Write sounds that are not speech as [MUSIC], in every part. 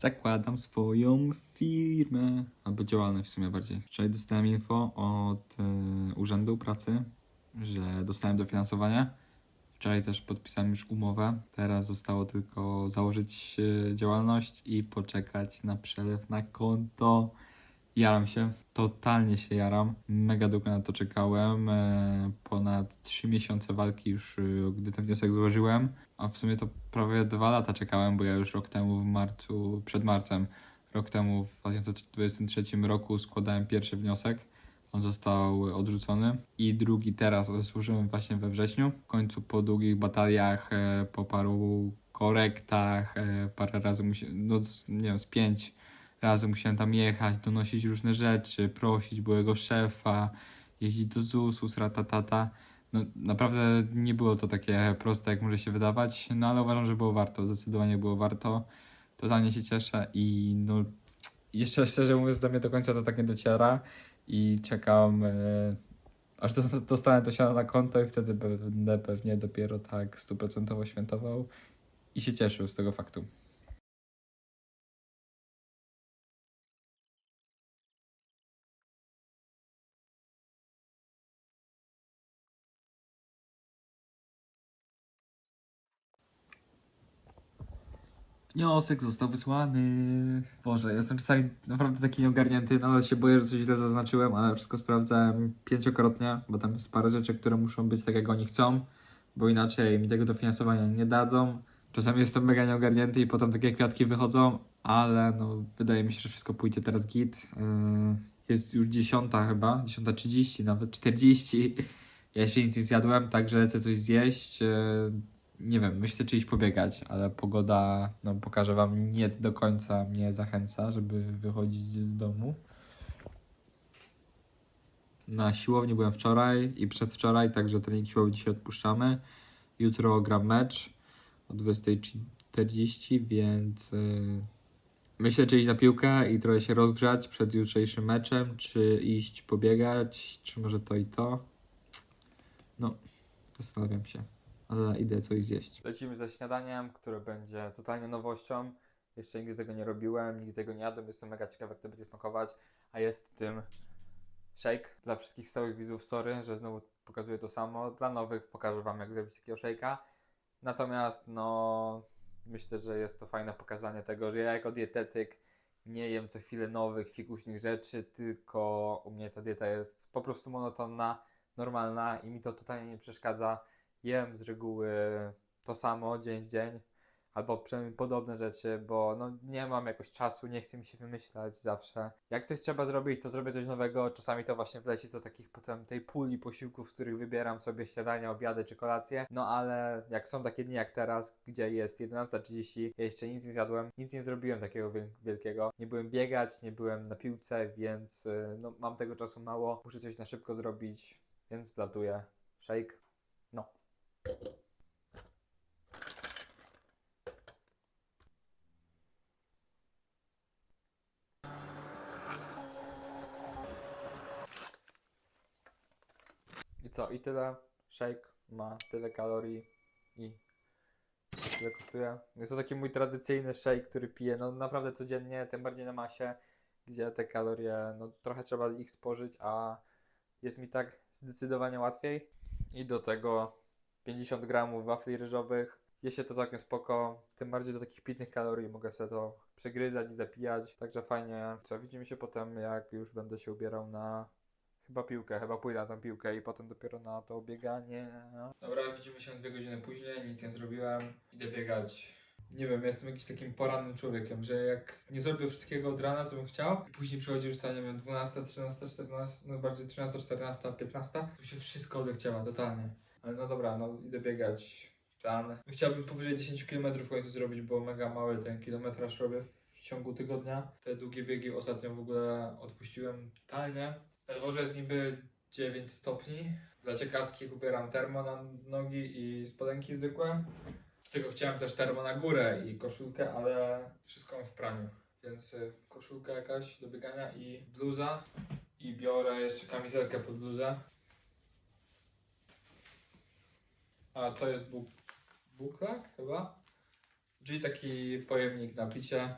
zakładam swoją firmę. Albo działalność w sumie bardziej. Wczoraj dostałem info od e, Urzędu Pracy, że dostałem dofinansowanie. Wczoraj też podpisałem już umowę. Teraz zostało tylko założyć e, działalność i poczekać na przelew na konto. Jaram się, totalnie się jaram. Mega długo na to czekałem. E, ponad 3 miesiące walki już, e, gdy ten wniosek złożyłem. A w sumie to prawie dwa lata czekałem, bo ja już rok temu w marcu, przed marcem, rok temu w 2023 roku składałem pierwszy wniosek. On został odrzucony. I drugi teraz złożyłem właśnie we wrześniu. W końcu po długich bataliach, e, po paru korektach, parę razy musiałem, no nie wiem, z pięć razy musiałem tam jechać, donosić różne rzeczy, prosić byłego szefa, jeździć do ZUS-u, ratatata. No naprawdę nie było to takie proste, jak może się wydawać, no ale uważam, że było warto, zdecydowanie było warto. Totalnie się cieszę i no jeszcze szczerze mówiąc do mnie do końca to tak nie dociera i czekam e, aż dos- dostanę to siano na konto i wtedy będę pewnie dopiero tak stuprocentowo świętował i się cieszył z tego faktu. Wniosek został wysłany. Boże, jestem czasami naprawdę taki nieogarnięty. Nadal się boję, że coś źle zaznaczyłem, ale wszystko sprawdzałem pięciokrotnie, bo tam jest parę rzeczy, które muszą być tak, jak oni chcą, bo inaczej mi tego dofinansowania nie dadzą. Czasami jestem mega nieogarnięty i potem takie kwiatki wychodzą, ale no, wydaje mi się, że wszystko pójdzie teraz git. Yy, Jest już dziesiąta chyba, dziesiąta trzydzieści, nawet czterdzieści. Ja jeszcze nic nie zjadłem, także lecę coś zjeść. Nie wiem, myślę czy iść pobiegać, ale pogoda, no pokażę wam, nie do końca mnie zachęca, żeby wychodzić z domu. Na siłowni byłem wczoraj i przedwczoraj, także trening siłowy dzisiaj odpuszczamy. Jutro gram mecz o 20.40, więc yy, myślę czy iść na piłkę i trochę się rozgrzać przed jutrzejszym meczem, czy iść pobiegać, czy może to i to. No, zastanawiam się idę coś zjeść. Lecimy ze śniadaniem, które będzie totalnie nowością. Jeszcze nigdy tego nie robiłem, nigdy tego nie jadłem. Jestem mega ciekawy, jak to będzie smakować. A jest tym shake. Dla wszystkich stałych widzów, sorry, że znowu pokazuję to samo. Dla nowych pokażę Wam, jak zrobić takiego shake'a. Natomiast, no, myślę, że jest to fajne pokazanie tego, że ja jako dietetyk nie jem co chwilę nowych, fikuśnych rzeczy, tylko u mnie ta dieta jest po prostu monotonna, normalna i mi to totalnie nie przeszkadza jem z reguły to samo dzień w dzień, albo przynajmniej podobne rzeczy, bo no, nie mam jakoś czasu, nie chcę mi się wymyślać zawsze. Jak coś trzeba zrobić, to zrobię coś nowego. Czasami to właśnie wleci do takich potem tej puli posiłków, z których wybieram sobie śniadania, obiady czy kolacje. No ale jak są takie dni jak teraz, gdzie jest 11.30, ja jeszcze nic nie zjadłem, nic nie zrobiłem takiego wiel- wielkiego. Nie byłem biegać, nie byłem na piłce, więc y, no, mam tego czasu mało. Muszę coś na szybko zrobić, więc wlatuję. Shake. I co? I tyle. Shake ma tyle kalorii i tyle kosztuje. Jest to taki mój tradycyjny shake, który piję no naprawdę codziennie, tym bardziej na masie, gdzie te kalorie, no trochę trzeba ich spożyć, a jest mi tak zdecydowanie łatwiej. I do tego 50 gramów wafli ryżowych. Je się to całkiem spoko, tym bardziej do takich pitnych kalorii mogę sobie to przegryzać i zapijać, także fajnie. Co, widzimy się potem, jak już będę się ubierał na chyba piłkę, chyba pójdę na tą piłkę i potem dopiero na to bieganie. Dobra, widzimy się dwie godziny później, nic nie zrobiłem, idę biegać. Nie wiem, jestem jakimś takim porannym człowiekiem, że jak nie zrobię wszystkiego od rana, co bym chciał, i później przychodzi już ta, nie wiem, 12, 13, 14, no bardziej 13, 14, 15, to się wszystko odechciała, totalnie. Ale no dobra, no idę biegać. Plan. Chciałbym powyżej 10 km w końcu zrobić, bo mega mały ten kilometraż robię w ciągu tygodnia. Te długie biegi ostatnio w ogóle odpuściłem totalnie. Na dworze jest niby 9 stopni. Dla ciekawskich ubieram termo na nogi i spodenki zwykłe. Do tego chciałem też termo na górę i koszulkę, ale wszystko mam w praniu. Więc y, koszulka jakaś do biegania i bluza. I biorę jeszcze kamizelkę pod bluzę. A to jest buk buklak chyba? Czyli taki pojemnik na picie.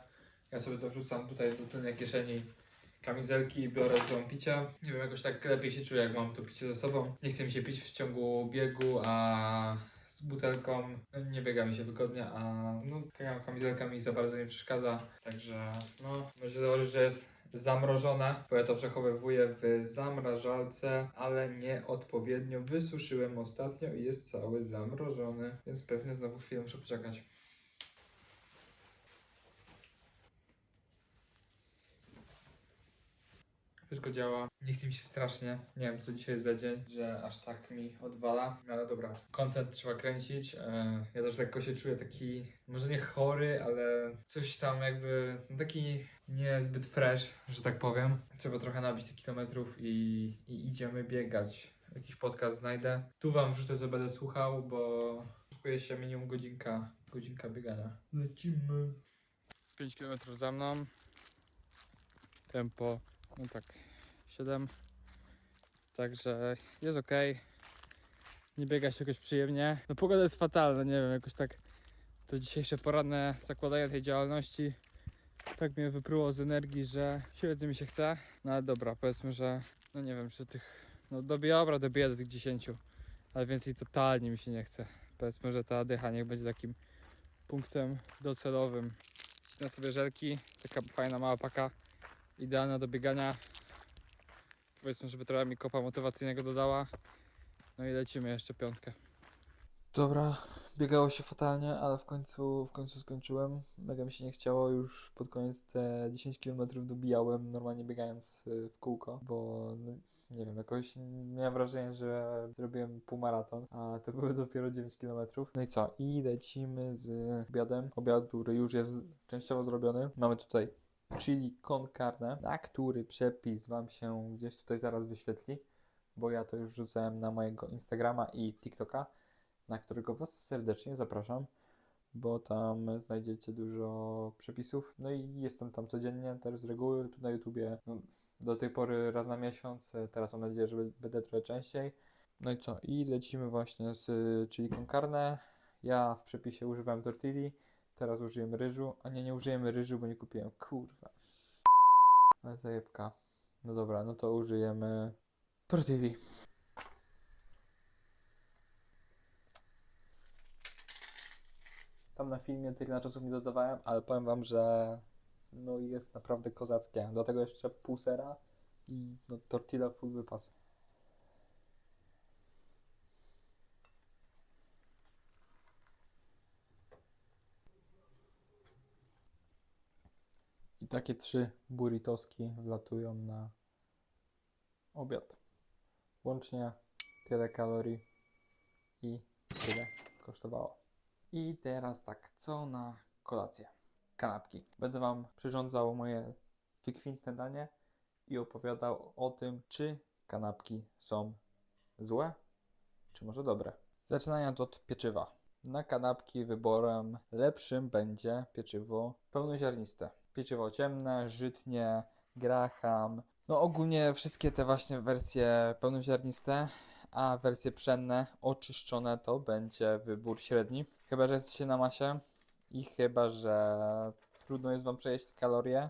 Ja sobie to wrzucam tutaj do tylnej kieszeni kamizelki i biorę ze sobą picia. Nie wiem, jakoś tak lepiej się czuję, jak mam to picie ze sobą. Nie chce mi się pić w ciągu biegu, a z butelką no, nie biega mi się wygodnie, a no, kamizelka mi za bardzo nie przeszkadza. Także no, może założyć, że jest zamrożone, bo ja to przechowywuję w zamrażalce, ale nieodpowiednio wysuszyłem ostatnio i jest cały zamrożony, więc pewnie znowu chwilę muszę poczekać. Wszystko działa. Nie chce mi się strasznie. Nie wiem, co dzisiaj jest za dzień, że aż tak mi odwala. No ale dobra, content trzeba kręcić. E, Ja też lekko się czuję taki, może nie chory, ale coś tam jakby, no taki niezbyt fresh, że tak powiem. Trzeba trochę nabić tych kilometrów i, i idziemy biegać. Jakiś podcast znajdę. Tu wam wrzucę, co będę słuchał, bo szykuje się minimum godzinka, godzinka biegania. Lecimy. 5 km za mną. Tempo no tak, 7. Także jest ok. Nie biega się jakoś przyjemnie. No pogoda jest fatalna, nie wiem, jakoś tak to dzisiejsze poranne zakładanie tej działalności tak mnie wypruło z energii, że średnio mi się chce. No ale dobra, powiedzmy, że no nie wiem, czy tych, no dobiję, dobra, dobiję do tych 10, ale więcej totalnie mi się nie chce. Powiedzmy, że ta dycha niech będzie takim punktem docelowym. Ścinę sobie żelki, taka fajna mała paka idealna do biegania. Powiedzmy, żeby trochę mi kopa motywacyjnego dodała. No i lecimy jeszcze piątkę. Dobra, biegało się fatalnie, ale w końcu, w końcu skończyłem. Mega mi się nie chciało, już pod koniec te 10 km dobijałem, normalnie biegając y, w kółko, bo no, nie wiem, jakoś miałem wrażenie, że zrobiłem półmaraton, a to były [LAUGHS] dopiero 9 km. No i co? I lecimy z obiadem. Obiad, który już jest częściowo zrobiony. Mamy tutaj chili con carne, na który przepis Wam się gdzieś tutaj zaraz wyświetli, bo ja to już wrzucałem na mojego Instagrama i TikToka, na którego Was serdecznie zapraszam, bo tam znajdziecie dużo przepisów. No i jestem tam codziennie, też z reguły, tu na YouTubie no, do tej pory raz na miesiąc, teraz mam nadzieję, że będę trochę częściej. No i co? I lecimy właśnie z chili con carne. Ja w przepisie używałem tortilli, Teraz użyjemy ryżu. A nie, nie użyjemy ryżu, bo nie kupiłem. Kurwa. Ale zajebka. No dobra, no to użyjemy tortilli. Tam na filmie tych naczosów nie dodawałem, ale powiem wam, że no jest naprawdę kozackie. Do tego jeszcze pół sera i no tortilla full wypas. I takie trzy burritoski wlatują na obiad. Łącznie tyle kalorii i tyle kosztowało. I teraz tak, co na kolację? Kanapki. Będę Wam przyrządzał moje wykwintne danie i opowiadał o tym, czy kanapki są złe, czy może dobre. Zaczynając od pieczywa. Na kanapki wyborem lepszym będzie pieczywo pełnoziarniste. Pieczywo ciemne, żytnie, graham. No ogólnie wszystkie te właśnie wersje pełnoziarniste, a wersje pszenne, oczyszczone to będzie wybór średni. Chyba, że jesteście na masie i chyba, że trudno jest Wam przejść te kalorie,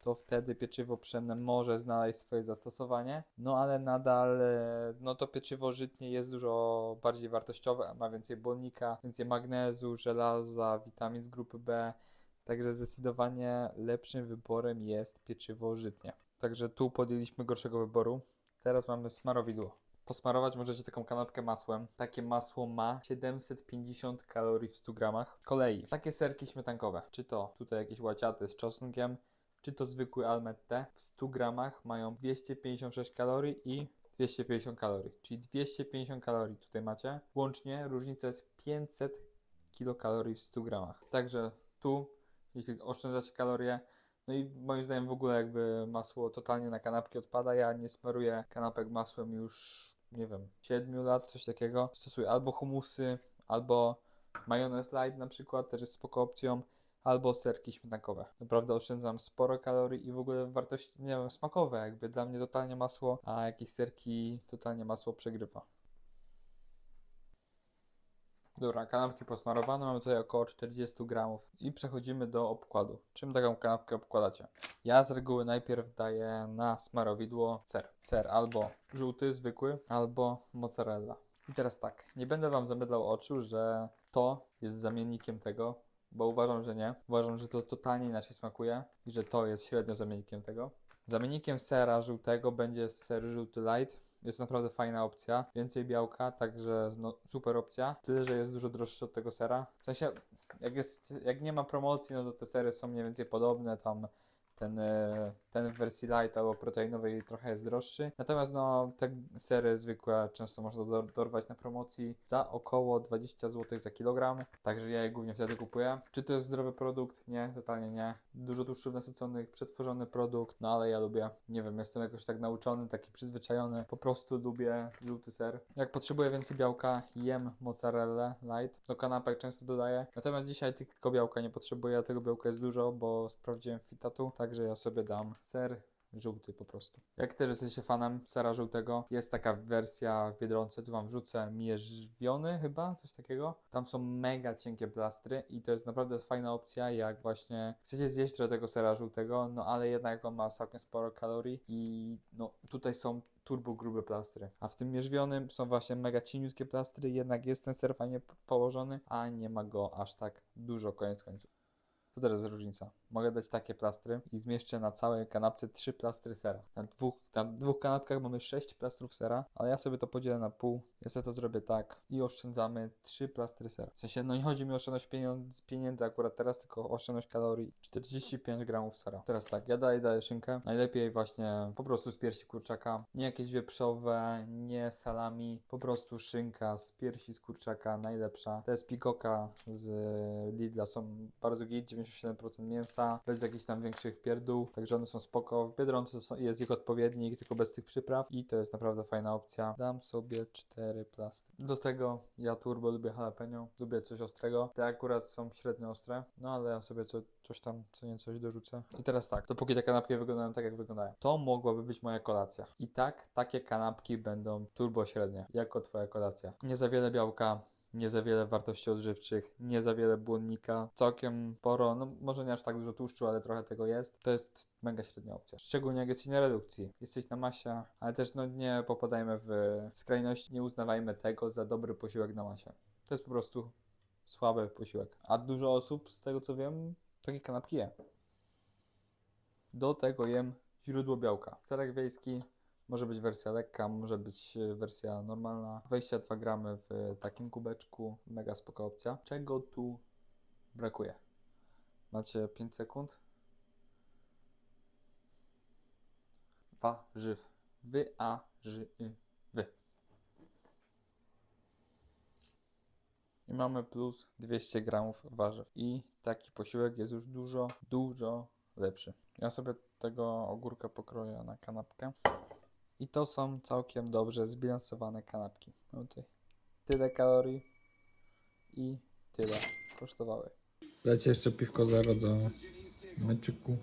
to wtedy pieczywo pszenne może znaleźć swoje zastosowanie. No ale nadal, e, no to pieczywo żytnie jest dużo bardziej wartościowe, ma więcej błonnika, więcej magnezu, żelaza, witamin z grupy B. Także zdecydowanie lepszym wyborem jest pieczywo żytnie. Także tu podjęliśmy gorszego wyboru. Teraz mamy smarowidło. Posmarować możecie taką kanapkę masłem. Takie masło ma 750 kalorii w 100 gramach. Kolei, takie serki śmietankowe, czy to tutaj jakieś łaciaty z czosnkiem, czy to zwykły Almette, w 100 gramach mają 256 kalorii i 250 kalorii, czyli 250 kalorii tutaj macie. Łącznie różnica jest 500 kilokalorii w 100 gramach. Także tu, jeśli oszczędzacie kalorie, no i moim zdaniem w ogóle jakby masło totalnie na kanapki odpada. Ja nie smaruję kanapek masłem już, nie wiem, 7 lat, coś takiego. Stosuję albo humusy, albo majonez light na przykład, też jest spoko opcją albo serki śmietankowe. Naprawdę oszczędzam sporo kalorii i w ogóle wartości, nie wiem, smakowe, jakby dla mnie totalnie masło, a jakieś serki totalnie masło przegrywa. Dobra, kanapki posmarowane, mamy tutaj około 40 gramów i przechodzimy do obkładu. Czym taką kanapkę obkładacie? Ja z reguły najpierw daję na smarowidło ser. Ser albo żółty, zwykły, albo mozzarella. I teraz tak, nie będę Wam zamydlał oczu, że to jest zamiennikiem tego, bo uważam, że nie. Uważam, że to totalnie inaczej smakuje i że to jest średnio zamiennikiem tego. Zamiennikiem sera żółtego będzie ser żółty light. Jest to naprawdę fajna opcja. Więcej białka, także no, super opcja. Tyle, że jest dużo droższy od tego sera. W sensie, jak, jest, jak nie ma promocji, no to te sery są mniej więcej podobne. Tam ten, e, ten w wersji light albo proteinowej trochę jest droższy. Natomiast no, te sery zwykłe często można dor- dorwać na promocji za około 20 zł za kilogram. Także ja je głównie wtedy kupuję. Czy to jest zdrowy produkt? Nie, totalnie nie. Dużo tłuszczów nasyconych, przetworzony produkt, no ale ja lubię. Nie wiem, jestem jakoś tak nauczony, taki przyzwyczajony. Po prostu lubię żółty ser. Jak potrzebuję więcej białka, jem mozzarella light. Do kanapek często dodaję. Natomiast dzisiaj tylko białka nie potrzebuję, a tego białka jest dużo, bo sprawdziłem Fitatu, także ja sobie dam ser żółty po prostu. Jak też jesteście fanem sera żółtego, jest taka wersja w Biedronce, tu wam wrzucę mierzwiony chyba, coś takiego. Tam są mega cienkie plastry i to jest naprawdę fajna opcja, jak właśnie chcecie zjeść trochę tego sera żółtego, no ale jednak on ma całkiem sporo kalorii i no tutaj są turbo grube plastry. A w tym mierzwionym są właśnie mega cieniutkie plastry, jednak jest ten ser fajnie położony, a nie ma go aż tak dużo koniec końców. Teraz jest różnica. Mogę dać takie plastry i zmieszczę na całej kanapce trzy plastry sera. Na dwóch, na dwóch kanapkach mamy sześć plastrów sera, ale ja sobie to podzielę na pół. Ja sobie to zrobię tak i oszczędzamy trzy plastry sera. W sensie, no nie chodzi mi o oszczędność pieniądz, pieniędzy akurat teraz, tylko oszczędność kalorii. 45 gramów sera. Teraz tak, ja daję, daję szynkę. Najlepiej właśnie po prostu z piersi kurczaka. Nie jakieś wieprzowe, nie salami. Po prostu szynka z piersi z kurczaka, najlepsza. To jest pikoka z Lidla, są bardzo git, 97% mięsa, bez jakichś tam większych pierdół, także one są spoko. W Biedronce są, jest ich odpowiednik, tylko bez tych przypraw i to jest naprawdę fajna opcja. Dam sobie 4 plastry. Do tego ja turbo lubię jalapeno, lubię coś ostrego. Te akurat są średnio ostre, no ale ja sobie co, coś tam, co nie coś dorzucę. I teraz tak, dopóki te kanapki wyglądają tak jak wyglądają, to mogłaby być moja kolacja. I tak, takie kanapki będą turbo średnie, jako twoja kolacja. Nie za wiele białka, nie za wiele wartości odżywczych, nie za wiele błonnika, całkiem sporo, no może nie aż tak dużo tłuszczu, ale trochę tego jest. To jest mega średnia opcja. Szczególnie jak jesteś na redukcji, jesteś na masie, ale też no nie popadajmy w skrajność, nie uznawajmy tego za dobry posiłek na masie. To jest po prostu słaby posiłek. A dużo osób, z tego co wiem, takie kanapki je. Do tego jem źródło białka. Serek wiejski, może być wersja lekka, może być e, wersja normalna. 22 gramy w takim kubeczku, mega spoko opcja. Czego tu brakuje? Macie 5 sekund. Warzyw. Wy, a, ży, y, wy. I mamy plus 200 gramów warzyw. I taki posiłek jest już dużo, dużo lepszy. Ja sobie tego ogórka pokroję na kanapkę. I to są całkiem dobrze zbilansowane kanapki. Tutaj tyle kalorii i tyle kosztowały. Lecie jeszcze piwko zero do meczyku.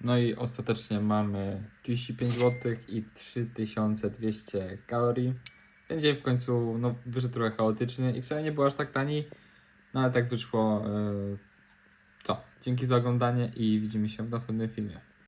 No i ostatecznie mamy 35 zł i 3200 kalorii. Ten dzień w końcu no, wyszedł trochę chaotyczny i wcale nie był aż tak tani, no ale tak wyszło. Yy? Dzięki za oglądanie i widzimy się w następnym filmie.